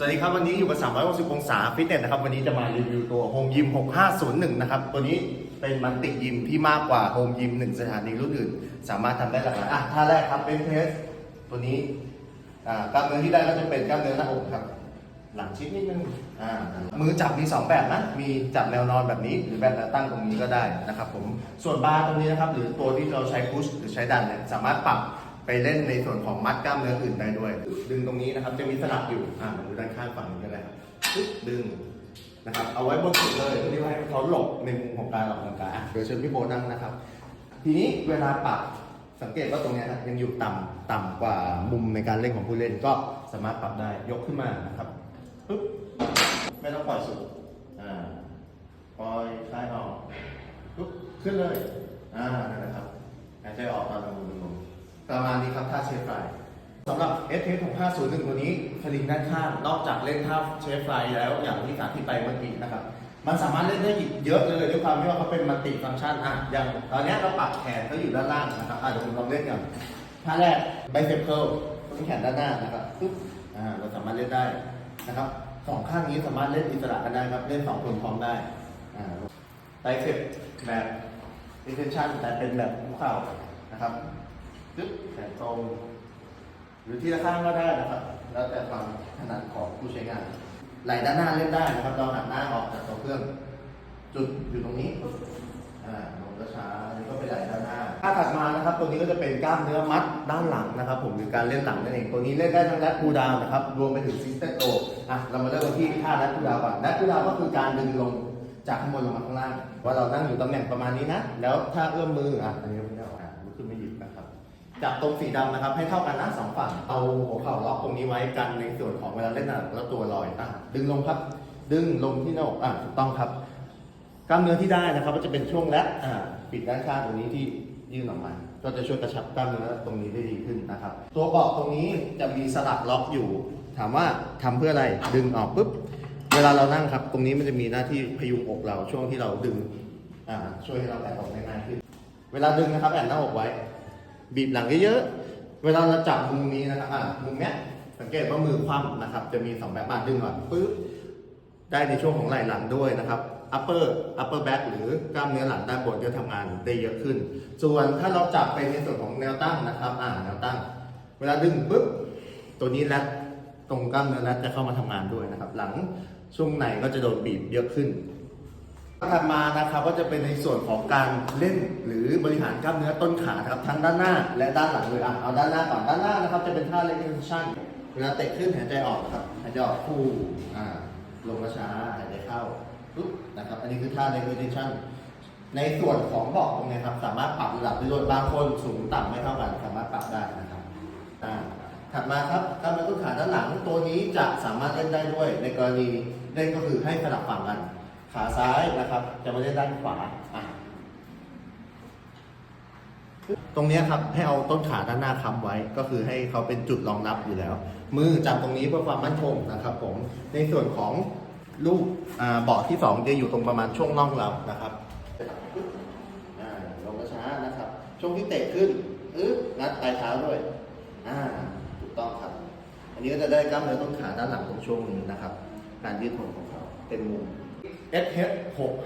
สวัสดีครับ วันนี้อยู่กับ 360 องศาฟิตเนสนะครับ วันนี้จะมารีวิวตัวโฮมยิม 6501 นะครับ ตัวนี้เป็นมันติยิมที่มากกว่าโฮมยิม 1 สถานีรุ่นอื่น สามารถทำได้หลากหลายอะท่าแรกครับเป็นเทส ตัวนี้อ่ากล้ามเนื้อที่ได้ก็จะเป็นกล้ามเนื้อหน้าอกครับ หลังชิดนิดนึงอ่ามือจับมี 2 แบบนะ มีจับแนวนอนแบบนี้ หรือแบบตั้งตรงนี้ก็ได้นะครับผมส่วนบาร์ตรงนี้นะครับหรือตัวที่เราใช้พุชหรือใช้ดันเนี่ยสามารถปรับ ไปเล่นในส่วนของมัดกล้ามเนื้ออื่นได้ด้วย ดึงตรงนี้นะครับจะมีสลับอยู่อ่าดูด้านข้างฝั่งนี้ก็ได้ครับปึ๊บดึงนะครับเอาไว้บนสุดเลยเพื่อที่ว่าให้เขาหลบในมุมของการออกกำลังกายอะเดี๋ยวเชิญพี่โบนั่งนะครับ ทีนี้เวลาปรับสังเกตว่าตรงนี้ยนะยังอยู่ต่ำต่ำกว่ามุมในการเล่นของผู้เล่นก็สามารถปรับได้ยกขึ้นมานะครับปึ๊บไม่ต้องปล่อยสุดอ่าปล่อยคลายออกปึ๊บขึ้นเลยอ่านั่นแหละครับหายใจออกตอนลงมือลง ประมาณนี้ครับท่าเชฟไฟสำหรับ s อของ501ตัวนี้สลิงด้านข้างนอกจากเล่นท่าเชฟไฟแล้วอย่างที่สาธิตไปเมื่อกี้นะครับ มันสามารถเล่นได้อีกเยอะเลยด้วยความที่ว่าเขาเป็นมัลติฟังก์ชันอะอย่างตอนนี้เราปรับแขนเขาอยู่ด้านล่างนะครับอะเดี๋ยวผมลองเล่นกันท่าแรกไบเซปเคิลต้นแขนด้านหน้านะครับปึ๊บอ่าเราสามารถเล่นได้นะครับสองข้างนี้สามารถเล่นอิสระกันได้ครับเล่นสองคนพร้อมได้อ่าไบเซปแบบอินเทนชันแต่เป็นแบบภูเข่านะครับ ปึ๊บแขนตรง หรือที่ละข้างก็ได้นะครับ แล้วแต่ความถนัดของผู้ใช้งาน ไหล่ด้านหน้าเล่นได้นะครับ เราหันหน้าออกจากตัวเครื่อง จุดอยู่ตรงนี้อ่าลงช้าๆอันนี้ก็เป็นไหล่ด้านหน้าถ้าถัดมานะครับ ตัวนี้ก็จะเป็นกล้ามเนื้อมัดด้านหลังนะครับ ผมหรือการเล่นหลังนั่นเอง ตัวนี้เล่นได้ทั้งแรดคูดาวนะครับ รวมไปถึงซิสเตอร์โตอะเรามาเริ่มกันที่ท่าแรดคูดาวก่อนแรดคูดาวก็คือการดึงลงจากข้างบนลงมาข้างล่างว่าเรานั่งอยู่ตำแหน่งประมาณนี้นะ แล้วถ้าเอื้อมมืออะอันนี้ไม่ได้ออกอะลุกขึ้นไม่หยิบนะครับ จับตรงสีดำนะครับ ให้เท่ากันนะสองฝั่งเอาหัวเข่าล็อกตรงนี้ไว้กันในส่วนของเวลาเล่นหนักแล้วตัวลอยอะดึงลงครับ ดึงลงที่หน้าอกอะถูกต้องครับกล้ามเนื้อที่ได้นะครับ ก็จะเป็นช่วงแรดอ่าปิดด้านข้างตรงนี้ที่ยื่นออกมาก็จะช่วยกระชับกล้ามเนื้อตรงนี้ได้ดีขึ้นนะครับ ตัวเบาะตรงนี้จะมีสลักล็อกอยู่ ถามว่าทำเพื่ออะไรดึงออกปุ๊บเวลาเรานั่งครับ ตรงนี้มันจะมีหน้าที่พยุงอกเราช่วงที่เราดึงอ่าช่วยให้เราแอนอกได้ง่ายขึ้น เวลาดึงนะครับแอนหน้าอกไว้ บีบหลังเยอะๆ เวลาเราจับมุมนี้นะครับอ่ามุมเนี้ยสังเกตว่ามือคว่ำนะครับ จะมีสองแบบอะดึงก่อนปึ๊บได้ในช่วงของไหล่หลังด้วยนะครับ upper upper back หรือกล้ามเนื้อหลังด้านบนจะทำงานได้เยอะขึ้น ส่วนถ้าเราจับไปในส่วนของแนวตั้งนะครับ อ่าแนวตั้ง เวลาดึงปุ๊บตัวนี้แรดตรงกล้ามเนื้อแรดจะเข้ามาทำงานด้วยนะครับ หลังช่วงไหนก็จะโดนบีบเยอะขึ้น ถัดมานะครับก็จะเป็นในส่วนของการเล่นหรือบริหารกล้ามเนื้อต้นขาครับทั้งด้านหน้า และด้านหลังเลยอะเอาด้านหน้าก่อนด้านหน้านะครับจะเป็นท่าเล็กชั่นเวลาเตะขึ้นหายใจออกครับหายใจออกคู่อ่าลงช้าหายใจเข้าปุ๊บนะครับ อันนี้คือท่าเล็กชั่นในส่วนของบอกตรงนี้ครับ สามารถปรับระดับได้ด้วยบางคนสูงต่ำไม่เท่ากัน สามารถปรับได้นะครับอ่าถัดมาครับกล้ามเนื้อต้นขาด้านหลังตัวนี้จะสามารถเล่นได้ด้วยในกรณีเล่นก็คือให้สลับฝั่งกัน ขาซ้ายนะครับ จะมาเล่นด้านขวาอะตรงนี้ครับให้เอาต้นขาด้านหน้าค้ำไว้ ก็คือให้เขาเป็นจุดรองรับอยู่แล้ว มือจับตรงนี้เพื่อความมั่นคงนะครับ ผมในส่วนของลูกเบาะที่สองจะอยู่ตรงประมาณช่วงน่องเรานะครับลงช้านะครับ ช่วงที่เตะขึ้นอึ๊บงัดปลายเท้าด้วยอ่าถูกต้องครับ อันนี้ก็จะได้กล้ามเนื้อต้นขาด้านหลังตรงช่วงนี้นะครับ การยืดหดของเขาเป็นมุม SH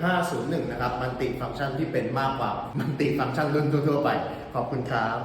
6501 นะครับ มันติฟังก์ชันที่เป็นมากกว่า มันติฟังก์ชันรุ่นทั่วๆไป ขอบคุณครับ